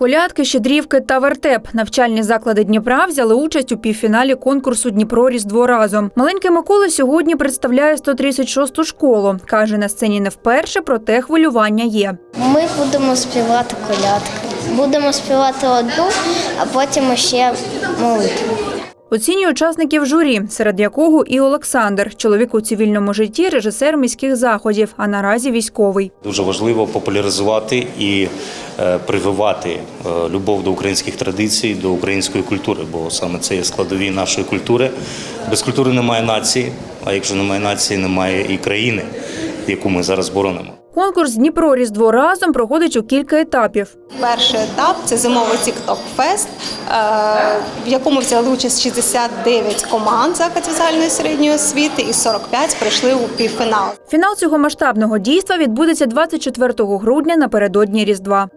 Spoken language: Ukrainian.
Колядки, щедрівки та вертеп. Навчальні заклади Дніпра взяли участь у півфіналі конкурсу Дніпро Різдво разом. Маленький Микола сьогодні представляє 136-ту школу. Каже, на сцені не вперше, проте хвилювання є. Ми будемо співати колядки. Будемо співати одну, а потім ще молитву. Оцінює учасників журі, серед якого і Олександр, чоловік у цивільному житті, режисер міських заходів, а наразі військовий. Дуже важливо популяризувати і е, прививати е, любов до українських традицій, до української культури, бо саме це є складові нашої культури. Без культури немає нації, а якщо немає нації, немає і країни, яку ми зараз боронимо. Конкурс Дніпро Різдво разом проходить у кілька етапів. Перший етап це зимовий TikTok Фест, в якому взяли участь 69 команд закладів загальної середньої освіти і 45 прийшли у півфінал. Фінал цього масштабного дійства відбудеться 24 грудня напередодні Різдва.